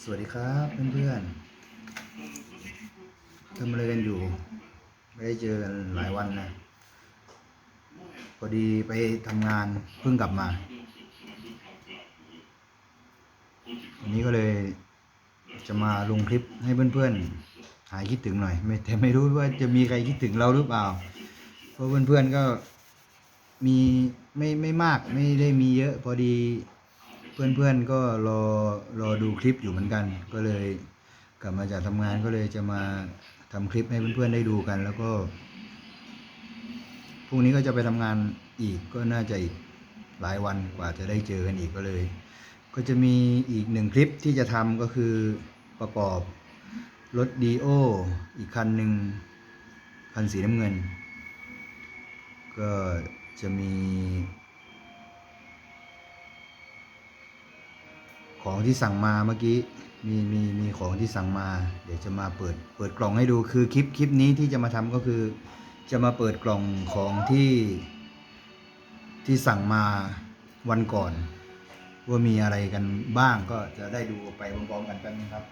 สวัสดีครับเพื่อนๆทำอะไรกันอยู่ ไม่ได้เจอกันหลายวันนะพอดีไปทำงานเพิ่งกลับมาวันนี้ก็เลยจะมาลงคลิปให้เพื่อนๆ หายคิดถึงหน่อยไม่แต่ไม่รู้ว่าจะมีใครคิดถึงเราหรือเปล่า เพราะเพื่อนๆก็มีไม่ไม่มากไม่ได้มีเยอะพอดี เพื่อนๆก็รอรอดูคลิปอยู่เหมือนกัน ก็เลยกลับมาจากทำงานก็เลยจะมาทำคลิปให้เพื่อนๆได้ดูกัน แล้วก็พรุ่งนี้ก็จะไปทำงานอีกก็น่าจะอีกหลายวันกว่าจะได้เจอกันอีกก็เลย ก็จะมีอีกหนึ่งคลิปที่จะทำก็คือประกอบรถดีโออีกคันหนึ่งคันสีน้ำเงิน ก็จะมี ของที่สั่งมาเมื่อกี้มีมีมีของที่สั่งมา เดี๋ยวจะมาเปิดเปิดกล่องให้ดูคือคลิปคลิปนี้ที่จะมาทำก็คือ จะมาเปิดกล่องของที่ ที่สั่งมาวันก่อน ว่ามีอะไรกันบ้างก็จะได้ดูไปพร้อมๆกันกันนะครับ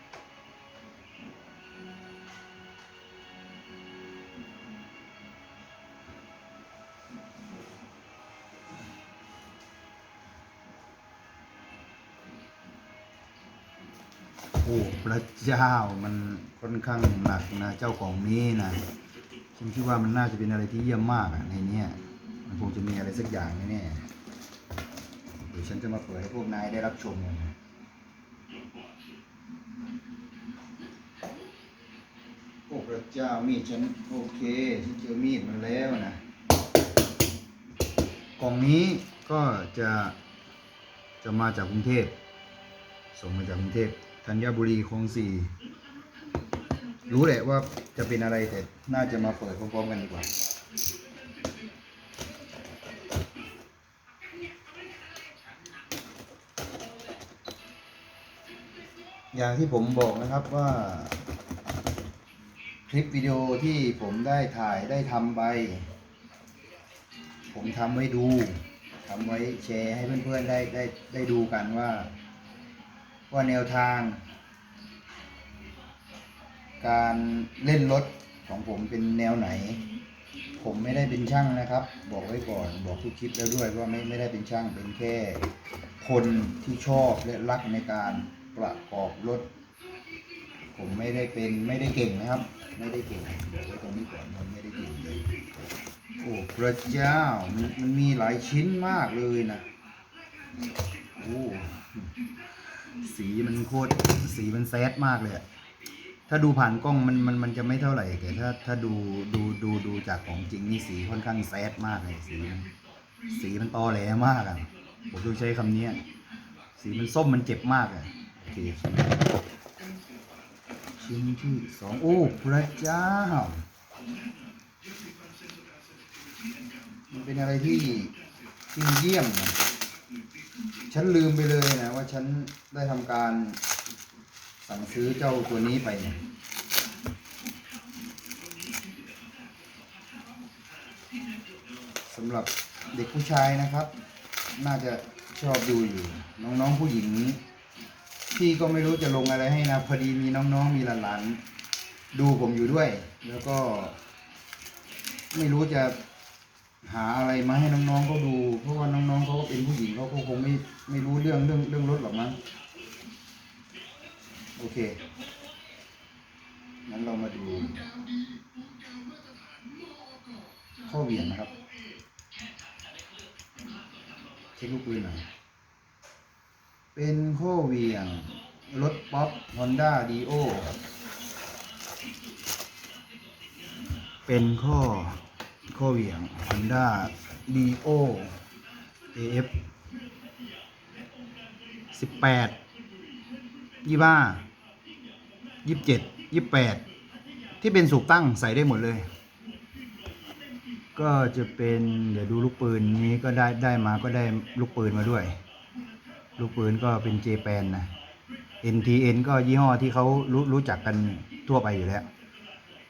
โอ้พระเจ้ามันค่อนข้างหนักนะเจ้าของนี้นะฉันคิดว่ามันน่าจะเป็นอะไรที่เยี่ยมมากอะในเนี้ยมันคงจะมีอะไรสักอย่างแน่ๆเดี๋ยวฉันจะมาเปิดให้พวกนายได้รับชมกันโอ้พระเจ้ามีดฉันโอเคฉันเจอมีดมันแล้วนะกล่องนี้ก็จะจะมาจากกรุงเทพส่งมาจากกรุงเทพ ธัญบุรีคงสี่ รู้แหละว่าจะเป็นอะไรแต่น่าจะมาเปิดพร้อมๆกันดีกว่า อย่างที่ผมบอกนะครับว่า คลิปวิดีโอที่ผมได้ถ่ายได้ทำไป ผมทำไว้ดูทำไว้แชร์ให้เพื่อนๆได้ได้ได้ดูกันว่า ว่าแนวทาง การเล่นรถของผมเป็นแนวไหน ผมไม่ได้เป็นช่างนะครับ บอกไว้ก่อนบอกทุกคลิปแล้วด้วยว่าไม่ไม่ได้เป็นช่างเป็นแค่คนที่ชอบและรักในการประกอบรถ ผมไม่ได้เป็นไม่ได้เก่งนะครับ ไม่ได้เก่งบอกไว้ตรงนี้ก่อนมันไม่ได้เก่งเลยโอ้พระเจ้ามันมันมีหลายชิ้นมากเลยนะโอ้สีมันโคตรสีมันแซดมากเลยอะ ถ้าดูผ่านกล้องมันมันมันจะไม่เท่าไหร่แต่ถ้าถ้าดูดูดูดูจากของจริงนี่สีค่อนข้างแซดมากเลยสีมันสีมันตอแหลมากอะผมต้องใช้คำนี้สีมันส้มมันเจ็บมากอะโอเคชิ้นที่สองโอ้พระเจ้า มันเป็นอะไรที่ที่เยี่ยม ฉันลืมไปเลยนะว่าฉันได้ทำการ สั่งซื้อเจ้าตัวนี้ไปเนี่ยสำหรับเด็กผู้ชายนะครับ น่าจะชอบดูอยู่ น้องๆผู้หญิงพี่ก็ไม่รู้จะลงอะไรให้นะพอดีมีน้องๆมีหลานๆดูผมอยู่ด้วย แล้วก็ ไม่รู้จะหาอะไรมาให้น้องๆเขาดู เพราะว่าน้องๆเขาก็เป็นผู้หญิงเขาก็คงไม่ไม่รู้เรื่องเรื่องเรื่องรถหรอกมั้ง อเค งั้นเรามาดูข้อเหวี่ยงนะครับ เช็คลูกปืนหน่อย เป็นข้อเหวี่ยง รถป๊อปฮอนด้าดีโอเป็นข้อข้อเหวี่ยง Honda Dio AF สิบแปดยี่ห้า ยี่สิบเจ็ดยี่สิบแปดที่เป็นสูบตั้งใส่ได้หมดเลย ก็จะเป็นเดี๋ยวดูลูกปืนนี้ก็ได้ได้มาก็ได้ลูกปืนมาด้วย ลูกปืนก็เป็นเจแปนนะ NTN ก็ยี่ห้อที่เขารู้รู้จักกันทั่วไปอยู่แล้ว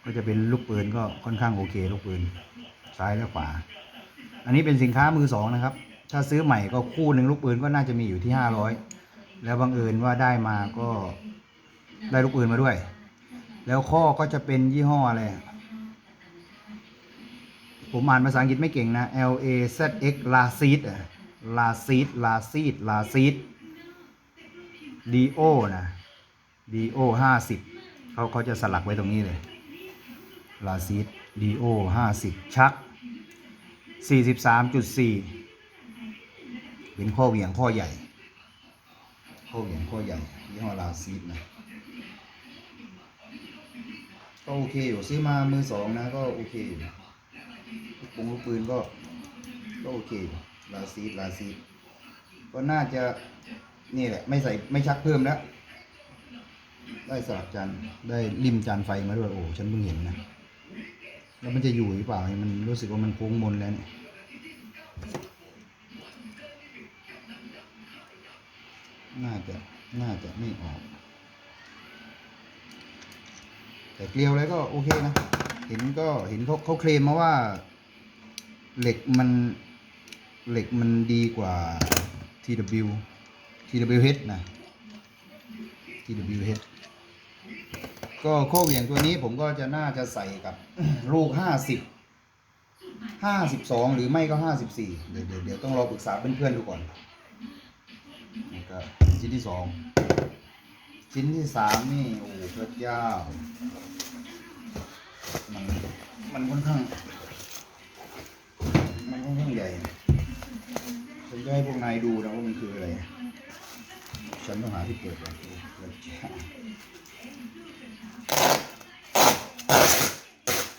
ก็จะเป็นลูกปืนก็ค่อนข้างโอเคลูกปืนซ้ายและขวา อันนี้เป็นสินค้ามือสองนะครับ ถ้าซื้อใหม่ก็คู่หนึ่งลูกปืนก็น่าจะมีอยู่ที่ห้าร้อยแล้วบังเอิญว่าได้มาก็ ได้ลูกปืนมาด้วย แล้วข้อก็จะเป็นยี่ห้ออะไร ผมอ่านภาษาอังกฤษไม่เก่งนะ L A Z X l a c i d อะ l a c i d l a c i d l a c i d D O นะ D O ห้าสิบเขาเขาจะสลักไว้ตรงนี้เลยลาซิด D O ห้าสิบชักสี่สิบสามจุดสี่เป็นข้อเหวี่ยงข้อใหญ่ ข้อเหวี่ยงข้อใหญ่ยี่ห้อลาซิดนะ โอเคอยู่ซื้อมามือสองนะ ก็โอเคอยู่ปงลูกปืนก็ ก็โอเคอยู่ลาซีดลาซีดก็น่าจะนี่แหละ ไม่ใส่ไม่ชักเพิ่มแล้ว ได้สลับจานได้ริมจานไฟมาด้วยโอ้ฉันเพิ่งเห็นนะ แล้วมันจะอยู่หรือเปล่ามันรู้สึกว่ามันโค้งมนแล้วเนี่ยน่าจะ น่าจะไม่ออก แต่เกลียวแล้วก็โอเคนะ เห็นก็เห็นเขาเขาเคลมมาว่า เหล็กมันเหล็กมันดีกว่า TW TWH นะ TWH ก็ข้เหวี่ยงตัวนี้ผมก็จะน่าจะใส่กับลูกห้าสิบห้าสิบสองหรือไม่ก็ห้าสิบสี่เดี๋ยวเดี๋ยวเดี๋ยวต้องรอปรึกษาเพื่อนๆดูก่อนนี่ก็ชิ้นที่สอง ชิ้นที่สามนี่โอ้พระเจ้า มันมันค่อนข้าง มันค่อนข้างใหญ่ผมจะให้พวกนายดูนะว่ามันคืออะไร ฉันต้องหาที่เปิดก่อนพระเจ้า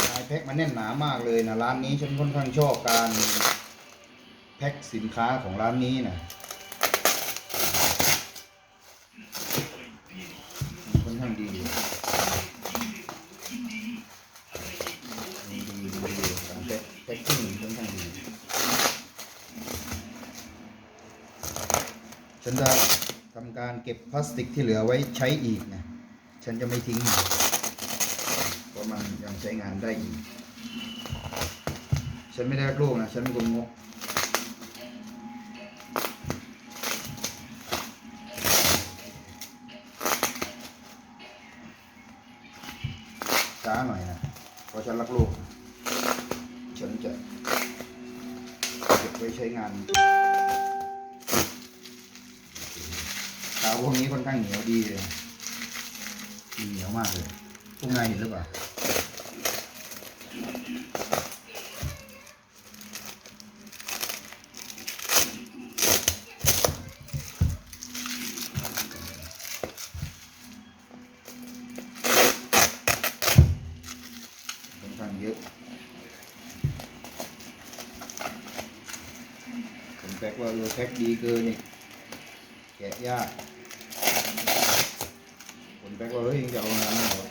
นายแพ็คมันแน่นหนามากเลยนะร้านนี้ฉันค่อนข้างชอบการแพ็คสินค้าของร้านนี้นะมันค่อนข้างดีดีดีดีดีการแพ็คแพ็คกิ้งค่อนข้างดี ฉันจะทำการเก็บพลาสติกที่เหลือไว้ใช้อีกนะ ฉันจะไม่ทิ้ง เพราะมันยังใช้งานได้อีก ฉันไม่ได้รักโลกนะ ฉันเป็นคนงกช้าหน่อยนะเพราะฉันรักโลก ฉันจะเก็บไว้ใช้งาน ขาวพวกนี้ค่อนข้างเหนียวดีเลยเหนียวมากเลยพวกนายเห็นหรือเปล่าค่อนข้างเยอะผมแพ็กว่าเออแพ็กดีเกินนี่แกะยากผมแพ็กว่าเฮ้ยังจะเอางานนี่เหรอ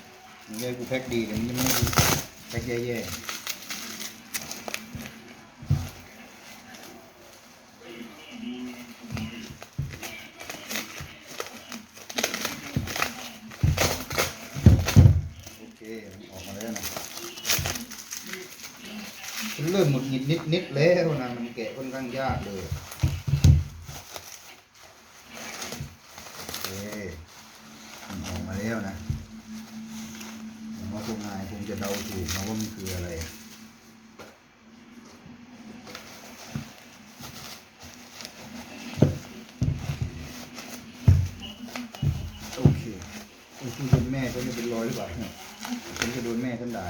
มึงให้กูแพ็กดีแต่มึงไม่แพ็กแย่ๆโอเคออกมาแล้นะฉันเริ่มหงุดหงิดนิดๆแล้วนะมันแกะค่อนข้างยากเลย โอเคมันออกมาแล้วนะผมว่าพวกนายคงจะเดาถูก นะว่ามันคืออะไรโอเคไอ้ที่โดนแม่ฉันจะเป็นรอยหรือเปล่าฉันจะโดนแม่ฉันด่า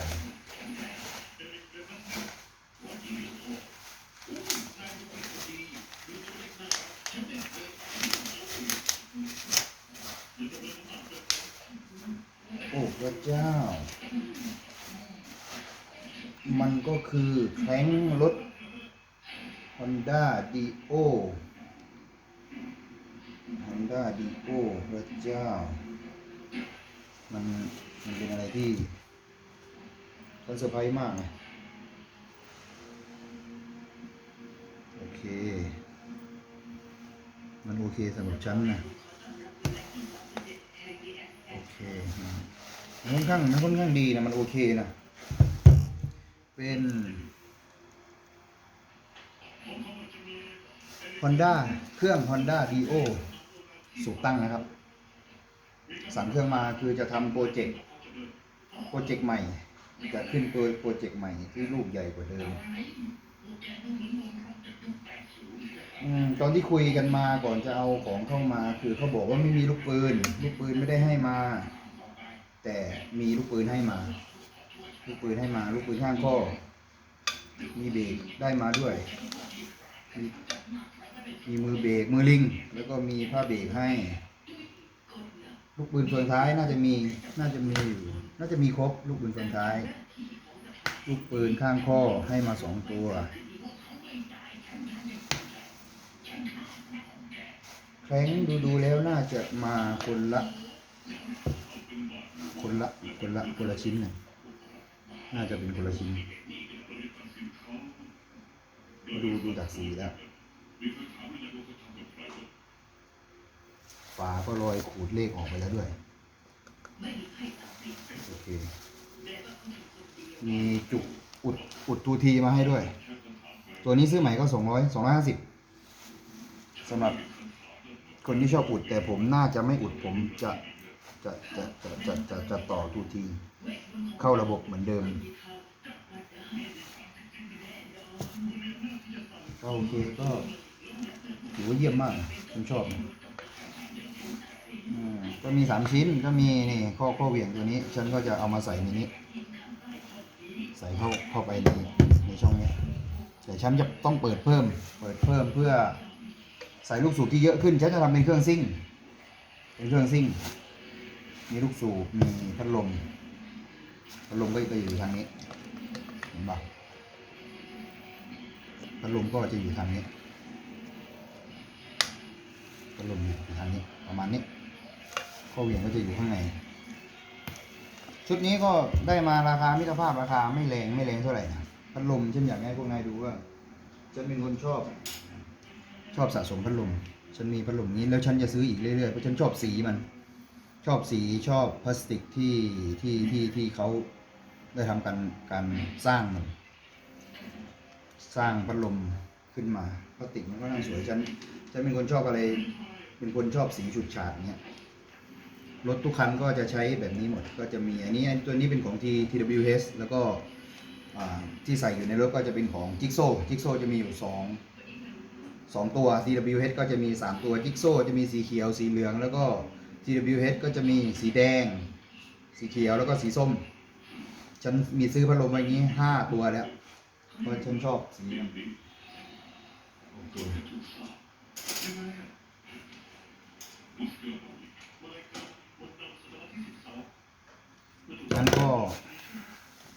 โอ้พระเจ้า มันก็คือแข้งรถ Honda Dio Honda Dio พระเจ้า มันมันเป็นอะไรที่ฉันเซอร์ไพรส์มากนะโอเค มันโอเคสำหรับฉันนะ โอเค มันค่อนข้างมันค่อนข้างดีนะ มันโอเคนะ เป็น Honda เครื่อง Honda Dio สูบตั้งนะครับสั่งเครื่องมาคือจะทำโปรเจกต์โปรเจกต์ใหม่ จะขึ้นตัวโปรเจกต์ใหม่ที่ลูกใหญ่กว่าเดิมอมตอนที่คุยกันมาก่อนจะเอาของเข้ามา คือเขาบอกว่าไม่มีลูกปืน ลูกปืนไม่ได้ให้มา แต่มีลูกปืนให้มา ลูกปืนให้มา ลูกปืนข้างข้อมีเบรกได้มาด้วย มีมีมือเบรกมือลิง แล้วก็มีผ้าเบรกให้ ลูกปืนส่วนท้ายน่าจะมี น่าจะมีอยู่น่าจะมีครบ ลูกปืนส่วนท้าย ลูกปืนข้างข้อให้มาสองตัวแคร้งดูดูแล้วน่าจะมาคนละ คนละ คนละ คนละชิ้นน่ะ น่าจะเป็นคนละชิ้นดูดูจากสีแล้วฝาก็รอยขูดเลขออกไปแล้วด้วย โอเค มีจุกอุดอุดทูทีมาให้ด้วย ตัวนี้ซื้อใหม่ก็สองร้อยสองร้อยห้าสิบสำหรับคนที่ชอบอุดแต่ผมน่าจะไม่อุดผมจะ จะจะจะจะจะจะต่อทูที เข้าระบบเหมือนเดิมก็โอเคก็ถือว่าเยี่ยมมากผมชอบอก็มีสามชิ้นก็มีนี่ข้อข้อเหวี่ยงตัวนี้ ฉันก็จะเอามาใส่ในนี้ ใส่เข้าเข้าไปในในช่องนี้แต่ฉันจะต้องเปิดเพิ่ม เปิดเพิ่มเพื่อใส่ลูกสูบที่เยอะขึ้น ฉันจะทำเป็นเครื่องซิ่ง เป็นเครื่องซิ่ง มีลูกสูบมีพัดลมพัดลมก็จะอยู่ทางนี้เห็นปะพัดลมก็จะอยู่ทางนี้พัดลมอยู่ทางนี้ประมาณนี้ข้อเหวี่ยงก็จะอยู่ข้างในชุดนี้ก็ได้มาราคามิตรภาพราคาไม่แรงไม่แรงเท่าไหร่นะพัดลมฉันอยากให้พวกนายดูว่าฉันเป็นคนชอบ ชอบสะสมพัดลมฉันมีพัดลมนี้แล้วฉันจะซื้ออีกเรื่อยๆเพราะฉันชอบสีมัน ชอบสีชอบพลาสติกที่ที่ที่ที่เขาได้ทำการการสร้างมันสร้างพัดลมขึ้นมาพลาสติกมันก็น่าสวยฉันฉันเป็นคนชอบอะไร เป็นคนชอบสีฉูดฉาดเนี้ยรถทุกคันก็จะใช้แบบนี้หมดก็จะมีอันนี้ตัวนี้เป็นของ T TWH แล้วก็ที่ใส่อยู่ในรถก็จะเป็นของ Jigsaw Jigsaw จะมีอยู่สองสองตัว TWH ก็จะมี3ตัว Jigsaw จะมีสีเขียวสีเหลืองแล้วก็ TWH ก็จะมีสีแดง สีเขียวแล้วก็สีส้ม ฉันมีซื้อพัดลมไว้นี้ห้าตัวแล้วเพราะฉันชอบสีมันโอเคงั้นก็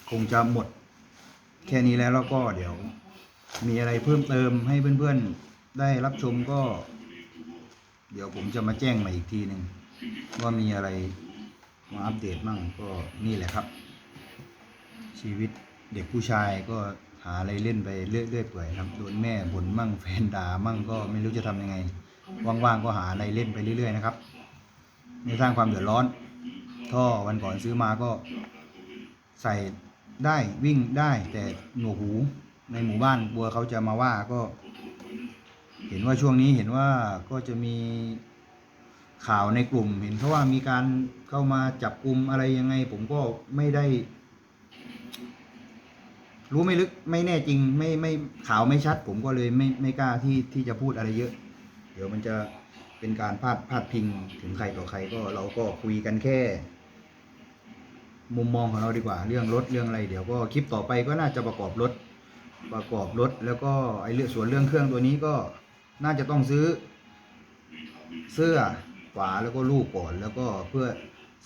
คงจะหมดแค่นี้แล้วแล้วก็เดี๋ยว มีอะไรเพิ่มเติมให้เพื่อนๆ ได้รับชมก็ เดี๋ยวผมจะมาแจ้งใหม่อีกทีหนึ่ง ว่ามีอะไรมาอัปเดตมั่งก็นี่แหละครับ ชีวิตเด็กผู้ชายก็หาอะไรเล่นไปเรื่อยๆเปื่อยครับโดนแม่บ่นมั่งแฟนด่ามั่งก็ไม่รู้จะทำยังไงว่างๆก็หาอะไรเล่นไปเรื่อย ๆ นะครับไม่สร้างความเดือดร้อน ท่อวันก่อนซื้อมาก็ ใส่ได้วิ่งได้แต่หนวกหูในหมู่บ้านกลัวเขาจะมาว่าก็ เห็นว่าช่วงนี้เห็นว่าก็จะมี ข่าวในกลุ่ม เห็นเขาว่ามีการเข้ามาจับกลุ่มอะไรยังไง ผมก็ไม่ได้ รู้ไม่ลึกไม่แน่จริง ไม่ไม่ข่าวไม่ชัด ผมก็เลยไม่ไม่กล้าที่ที่จะพูดอะไรเยอะ เดี๋ยวมันจะเป็นการพาดพาดพิงถึงใครต่อใครก็เราก็คุยกันแค่ มุมมองของเราดีกว่า เรื่องรถเรื่องอะไร เดี๋ยวก็คลิปต่อไปก็น่าจะประกอบรถประกอบรถ แล้วก็ไอ้เรื่องส่วนเรื่องเครื่องตัวนี้ก็น่าจะต้องซื้อเสื้อ ฝาแล้วก็ลูกก่อน แล้วก็เพื่อ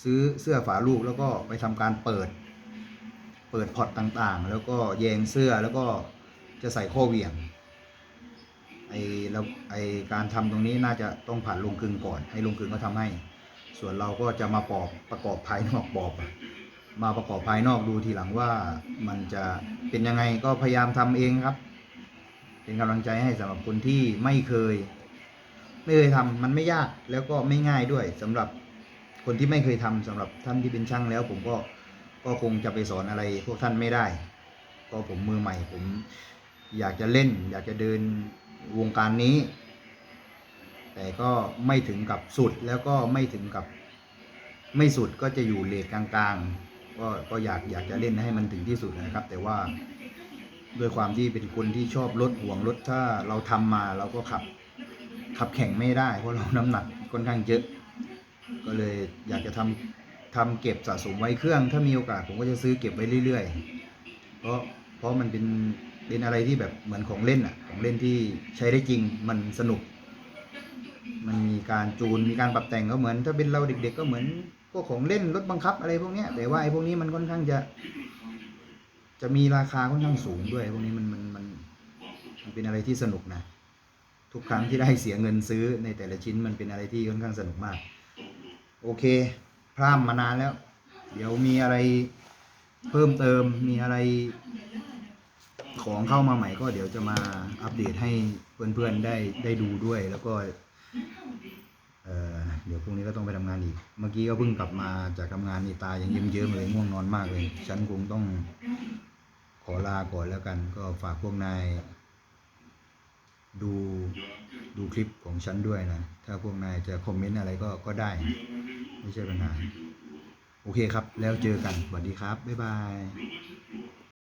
ซื้อเสื้อฝาลูกแล้วก็ไปทำการเปิด เปิดพอร์ตต่างๆ แล้วก็แยงเสื้อแล้วก็จะใส่ข้อเวียงไอแล้วไอการทำตรงนี้น่าจะต้องผ่านลงกึงก่อน ให้ลงกึงก็ทำให้ ส่วนเราก็จะมาปอบประกอบภายนอกปอบ มาประกอบภายนอกดูทีหลังว่ามันจะเป็นยังไงก็พยายามทำเองครับ เป็นกำลังใจให้สำหรับคนที่ไม่เคย ไม่เคยทำมันไม่ยากแล้วก็ไม่ง่ายด้วยสำหรับคนที่ไม่เคยทำสำหรับท่านที่เป็นช่างแล้ว ผมก็ก็คงจะไปสอนอะไรพวกท่านไม่ได้ ก็ผมมือใหม่ ผมอยากจะเล่น อยากจะเดินวงการนี้ แต่ก็ไม่ถึงกับสุดแล้วก็ไม่ถึงกับไม่สุดก็จะอยู่เลทกลางๆ ก็ก็อยากอยากจะเล่นให้มันถึงที่สุดนะครับ แต่ว่าด้วยความที่เป็นคนที่ชอบรถห่วงรถถ้าเราทำมาเราก็ขับ ขับแข่งไม่ได้ เพราะเราน้ำหนักค่อนข้างเยอะ ก็เลยอยากจะทำทำเก็บสะสมไว้เครื่อง ถ้ามีโอกาสผมก็จะซื้อเก็บไว้เรื่อยๆ เพราะเพราะมันเป็นเป็นอะไรที่แบบเหมือนของเล่นอะของเล่นที่ใช้ได้จริงมันสนุก มันมีการจูนมีการปรับแต่งก็เหมือน ถ้าเป็นเราเด็ก ๆ ก็เหมือนพวกของเล่นรถบังคับอะไรพวกนี้แต่ว่าไอ้พวกนี้มันค่อนข้างจะ จะมีราคาค่อนข้างสูงด้วยพวกนี้มันมันมันมันเป็นอะไรที่สนุกนะ ทุกครั้งที่ได้เสียเงินซื้อในแต่ละชิ้นมันเป็นอะไรที่ค่อนข้างสนุกมาก โอเคพร่ำมานานแล้ว เดี๋ยวมีอะไรเพิ่มเติมมีอะไร ของเข้ามาใหม่ก็เดี๋ยวจะมาอัปเดตให้เพื่อนๆได้ได้ดูด้วยแล้วก็เออเดี๋ยวพรุ่งนี้ก็ต้องไปทำงานอีก เมื่อกี้ก็เพิ่งกลับมาจากทำงานนี่ตายังเยิ้มๆเลยง่วงนอนมากเลย ฉันคงต้องขอลาก่อนแล้วกัน ก็ฝากพวกนาย ดูดูคลิปของฉันด้วยนะ ถ้าพวกนายจะคอมเมนต์อะไรก็ก็ได้ ไม่ใช่ปัญหา โอเคครับ แล้วเจอกันสวัสดีครับ บ๊ายบาย